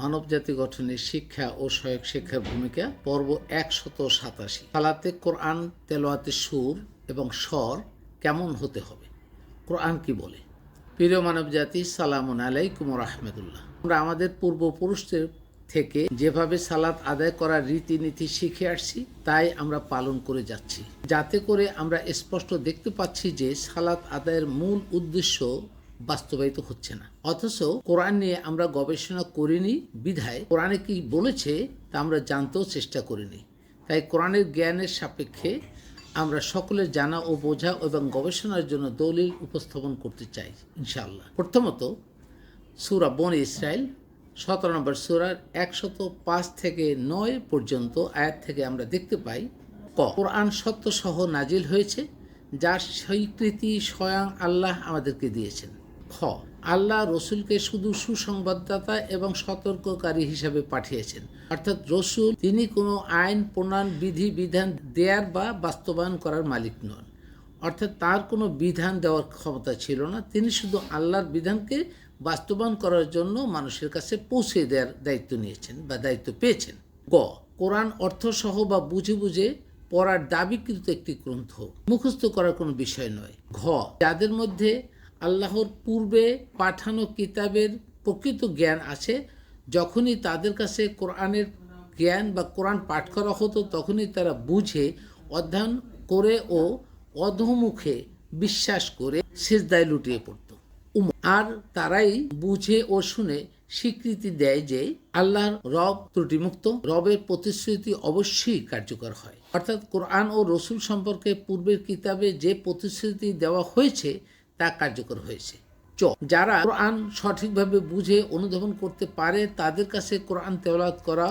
মানব জাতি গঠনের শিক্ষা ও সহায়ক শিক্ষার ভূমিকা, পর্ব একশত সাতাশি সালাতে কোরআন তেলোয়াতে সুর এবং স্বর কেমন হতে হবে? কোরআন কি বলে? প্রিয় মানব জাতি সালামুন আলাইকুম রহমতুল্লাহ। আমরা আমাদের পূর্বপুরুষদের থেকে যেভাবে সালাত আদায় করার রীতিনীতি শিখে আসছি, তাই আমরা পালন করে যাচ্ছি। যাতে করে আমরা স্পষ্ট দেখতে পাচ্ছি যে সালাত আদায়ের মূল উদ্দেশ্য বাস্তবায়িত হচ্ছে না। অথচ কোরআন নিয়ে আমরা গবেষণা করিনি, বিধায় কোরআনে কি বলেছে তা আমরা জানতেও চেষ্টা করিনি। তাই কোরআনের জ্ঞানের সাপেক্ষে আমরা সকলের জানা ও বোঝা এবং গবেষণার জন্য দলিল উপস্থাপন করতে চাই, ইনশাআল্লাহ। প্রথমত, সুরা বন ইসরায়েল সতেরো নম্বর সুরার একশত পাঁচ থেকে নয় পর্যন্ত আয়াত থেকে আমরা দেখতে পাই, ক, কোরআন সত্য সহ নাজিল হয়েছে, যার স্বীকৃতি স্বয়ং আল্লাহ আমাদেরকে দিয়েছেন। খ, আল্লাহ রসুলকে শুধু সুসংবাদদাতা এবং সতর্ককারী হিসাবে পাঠিয়েছেন। অর্থাৎ রসুল তিনি কোনো আইন প্রণয়ন বিধি, বিধান দেয়ার বা বাস্তবায়ন করার মালিক নন। অর্থাৎ তার কোনো বিধান দেওয়ার ক্ষমতা ছিল না। তিনি শুধু আল্লাহর বিধানকে বাস্তবায়ন করার জন্য মানুষের কাছে পৌঁছে দেওয়ার দায়িত্ব নিয়েছেন বা দায়িত্ব পেয়েছেন। গ, কোরআন অর্থসহ বা বুঝে বুঝে পড়ার দাবিকৃত একটি গ্রন্থ। মুখস্থ করার কোনো বিষয় নয়। ঘ, যাদের মধ্যে আল্লাহর পূর্বে পাঠানো কিতাবের প্রকৃত জ্ঞান আছে যখনই তাদের কাছে কোরআনের জ্ঞান বা কোরআন পাঠ করা হতো, তখনই তারা বুঝে, অধ্যয়ন করে ও অধমুখে বিশ্বাস করে সেজদায় লুটিয়ে পড়ত। আর তারাই বুঝে ও শুনে স্বীকৃতি দেয় যে আল্লাহর রব ত্রুটিমুক্ত, রবের প্রতিশ্রুতি অবশ্যই কার্যকর হয়। অর্থাৎ কোরআন ও রসুল সম্পর্কে পূর্বের কিতাবে যে প্রতিশ্রুতি দেওয়া হয়েছে তা কার্যকর হয়েছে। চ, যারা কোরআন সঠিকভাবে বুঝে অনুধাবন করতে পারে, তাদের কাছে কোরআন তেলাওয়াত করা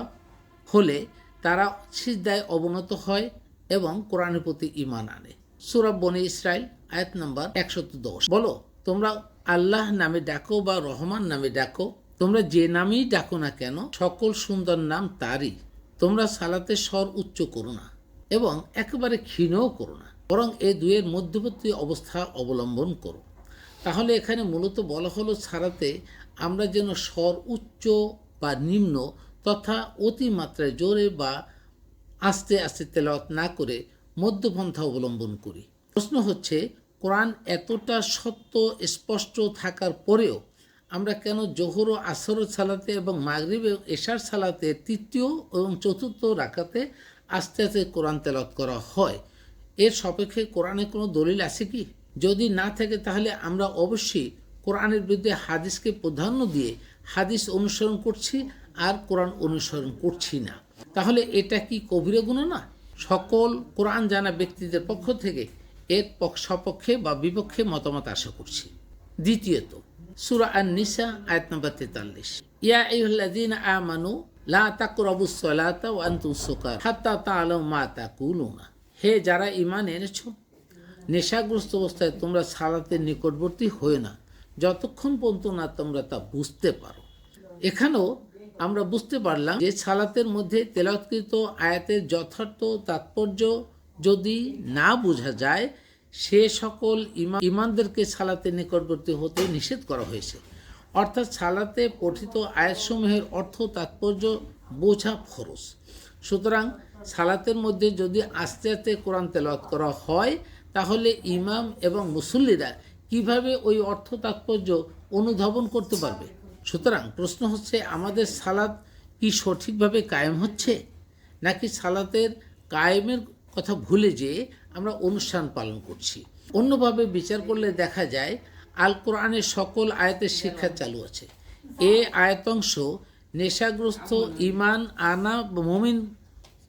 হলে তারা সিজদায় অবনত হয় এবং কোরআনের প্রতি ইমান আনে। সুরাব বনে ইসরায়েল আয়াত নাম্বার একশত দশ। বলো, তোমরা আল্লাহ নামে ডাকো বা রহমান নামে ডাকো? তোমরা যে নামেই ডাকো না কেন, সকল সুন্দর নাম তারই। তোমরা সালাতে স্বর উচ্চ করো না এবং একেবারে ক্ষীণও করো না। বরং এ দুয়ের মধ্যবর্তী অবস্থা অবলম্বন করো। তাহলে এখানে মূলত বলা হলো ছাড়াতে আমরা যেন স্বর উচ্চ বা নিম্ন তথা অতিমাত্রায় জোরে বা আস্তে আস্তে তেলাওয়াত না করে মধ্যপন্থা অবলম্বন করি। প্রশ্ন হচ্ছে, কোরআন এতটা সত্য, স্পষ্ট থাকার পরেও আমরা কেন জোহর ও আসর সালাতে এবং মাগরিব এশার সালাতে তৃতীয় এবং চতুর্থ রাখাতে আস্তে আস্তে কোরআন তেলাওয়াত করা হয়? এর সপক্ষে কোরআনে কোনো দলিল আছে কি? যদি না থাকে তাহলে আমরা অবশ্যই কোরআনের বিরুদ্ধে হাদিসকে প্রাধান্য দিয়ে হাদিস অনুসরণ করছি আর কোরআন অনুসরণ করছি না। তাহলে এটা কি কবিরা গুণ না? সকল কোরআন জানা ব্যক্তিদের পক্ষ থেকে এর সপক্ষে বা বিপক্ষে মতামত আশা করছি। দ্বিতীয়ত, সুরা আন নিসা আয়াত নম্বর তেতাল্লিশ। ইয়া আইয়ুহাল্লাযীনা আমানু, লা তাকরাবুস সালাতা ওয়া আনতুম সুকার, হাত্তা তাআলামু মা তাকুলুনা। হে যারা ঈমান এনেছো নেশাগ্রস্ত অবস্থায় তোমরা সালাতের নিকটবর্তী হয়ে না। যতক্ষণ পর্যন্ত না তোমরা তা বুঝতে পারো। এখানেও আমরা বুঝতে পারলাম যে সালাতের মধ্যে তেলাওয়াতকৃত আয়াতের যথার্থ তাৎপর্য যদি না বোঝা যায়, সে সকল ইমা ইমানদেরকে সালাতে নিকটবর্তী হতে নিষেধ করা হয়েছে। অর্থাৎ সালাতে পঠিত আয়াতসমূহের অর্থ তাৎপর্য বোঝা ফরজ। সুতরাং সালাতের মধ্যে যদি আস্তে আস্তে কোরআন তেলাওয়াত করা হয় তাহলে ইমাম এবং মুসল্লিরা কীভাবে ওই অর্থ তাৎপর্য অনুধাবন করতে পারবে? সুতরাং প্রশ্ন হচ্ছে, আমাদের সালাত কি সঠিকভাবে কায়েম হচ্ছে? নাকি সালাতের কায়েমের কথা ভুলে যেয়ে আমরা অনুষ্ঠান পালন করছি? অন্যভাবে বিচার করলে দেখা যায় আল কোরআনের সকল আয়াতের শিক্ষা চালু আছে। এ আয়তাংশ নেশাগ্রস্ত ইমান আনা, মমিন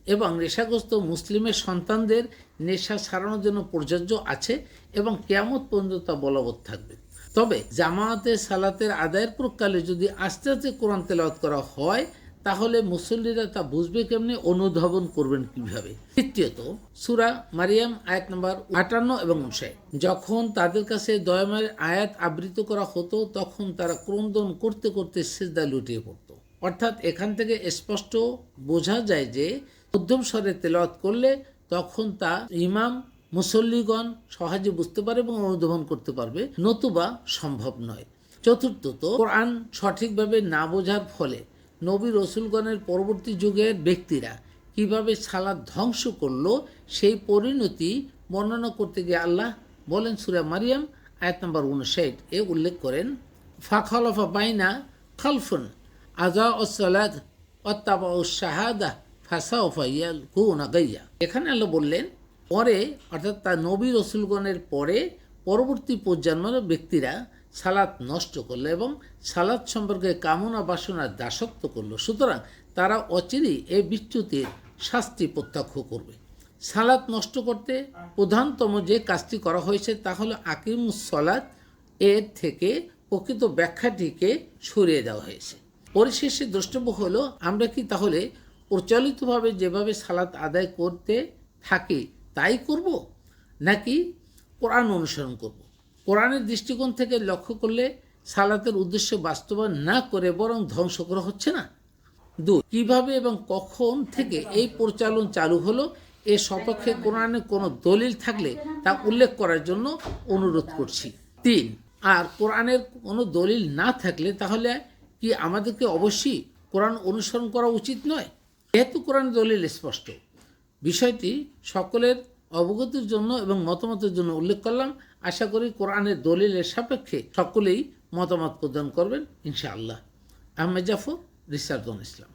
এবং নেশাগ্রস্ত মুসলিমের সন্তানদের নেশা ছাড়ানোর জন্য প্রযোজ্য আছে এবং কেয়ামত পর্যন্ত তা বলবৎ থাকবে। তবে জামায়াতে সালাতের আদায়ের প্রকালে যদি আস্তে আস্তে কোরআন তেলাওয়াত করা হয়, তাহলে মুসল্লিরা তা বুঝবে কেমনি, অনুধাবন করবেন কীভাবে? তৃতীয়ত, সুরা মারিয়াম, আয়াত নম্বর আটান্ন এবং উনষাট। যখন তাদের কাছে দয়াময়ের আয়াত আবৃত করা হতো, তখন তারা ক্রন্দন করতে করতে সেজদা লুটিয়ে পড়তো। অর্থাৎ এখান থেকে স্পষ্ট বোঝা যায় যে মধ্যম স্বরে তেলাওয়াত করলে তখন তা ইমাম, মুসল্লিগণ সহজে বুঝতে পারে এবং অনুধাবন করতে পারবে। নতুবা সম্ভব নয়। চতুর্থত, কোরআন সঠিকভাবে না বোঝার ফলে নবী রসুলগণের পরবর্তী যুগের ব্যক্তিরা কীভাবে সালাদ ধ্বংস করল সেই পরিণতি বর্ণনা করতে গিয়ে আল্লাহ বলেন সুরা মারিয়াম, আয়াত নম্বর উনষাট এ উল্লেখ করেন, ফাখলফা বাইনা খালফুন আজা ও সালাদ অত্তাবা ও শাহাদা ফাসা ও ফাইয়াল কুনা গাইয়া। এখানে আল্লাহ বললেন, পরে, অর্থাৎ তার নবী রসুলগণের পরে পরবর্তী প্রজন্মের ব্যক্তিরা সালাত নষ্ট করল এবং সালাত সম্পর্কে কামনা বাসনার দাসত্ব করল। সুতরাং তারা অচিরেই এই বিচ্যুতির শাস্তি প্রত্যক্ষ করবে। সালাত নষ্ট করতে প্রধানতম যে কাজটি করা হয়েছে তা হলো আকিমুস সলাত এর থেকে প্রকৃত ব্যাখ্যাটিকে সরিয়ে দেওয়া হয়েছে। পরিশেষে দ্রষ্টব্য হলো, আমরা কি তাহলে প্রচলিতভাবে যেভাবে সালাত আদায় করতে থাকে, তাই করব? নাকি কোরআন অনুসরণ করব। কোরআনের দৃষ্টিকোণ থেকে লক্ষ্য করলে সালাতের উদ্দেশ্য বাস্তবায়ন না করে বরং ধ্বংস করা হচ্ছে না? দুই, কীভাবে এবং কখন থেকে এই পরিচালন চালু হলো? এ সপক্ষে কোরআনে কোনো দলিল থাকলে তা উল্লেখ করার জন্য অনুরোধ করছি। তিন, আর কোরআনের কোনো দলিল না থাকলে তাহলে কি আমাদেরকে অবশ্যই কোরআন অনুসরণ করা উচিত নয়? যেহেতু কোরআন দলিল স্পষ্ট, বিষয়টি সকলের অবগতির জন্য এবং মতামতের জন্য উল্লেখ করলাম। আশা করি কোরআনের দলিলের সাপেক্ষে সকলেই মতামত প্রদান করবেন, ইনশাআল্লাহ। আহমেদ জাফর রিসার্জন ইসলাম।